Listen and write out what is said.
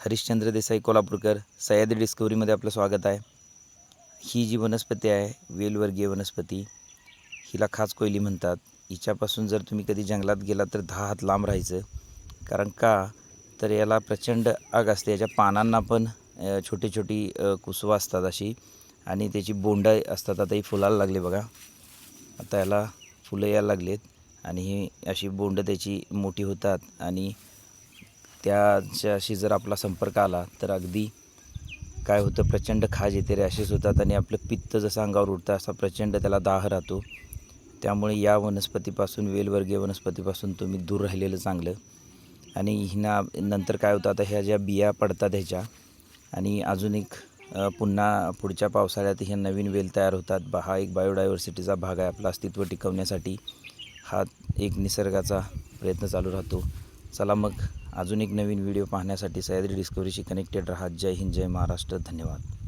हरिश्चंद्र देसाई कोल्हापूरकर सह्याद्री डिस्कवरीमध्ये आपलं स्वागत आहे. ही जी वनस्पती आहे वेलवर्गीय वनस्पती हिला खास कोयली म्हणतात. हिच्यापासून जर तुम्ही कधी जंगलात गेला तर दहा हात लांब राहायचं. कारण का? तर याला प्रचंड आग असते. याच्या पानांना पण छोटी छोटी कुसवं असतात अशी. आणि त्याची बोंडं असतात. आता ही फुलायला लागली बघा. आता याला फुलं यायला लागलेत. आणि ही अशी बोंड त्याची मोठी होतात. आणि त्याच्याशी जर आपला संपर्क आला तर अगदी काय होतं प्रचंड खाज येते रॅशेस होतात आणि आपलं पित्त जसं अंगावर उडतं असा प्रचंड त्याला दाह राहतो. त्यामुळे या वनस्पतीपासून वेलवर्गीय वनस्पतीपासून तुम्ही दूर राहिलेलं चांगलं. आणि हिना नंतर काय होतं आता ह्या ज्या बिया पडतात ह्याच्या आणि अजून एक पुन्हा पुढच्या पावसाळ्यात ह्या नवीन वेल तयार होतात. बा हा एक बायोडायव्हर्सिटीचा भाग आहे आपलं अस्तित्व टिकवण्यासाठी. हा एक निसर्गाचा प्रयत्न चालू राहतो. चला मग अजून एक नवीन व्हिडिओ पाहण्यासाठी सह्याद्री डिस्कवरीशी कनेक्टेड राहा. जय हिंद जय महाराष्ट्र. धन्यवाद.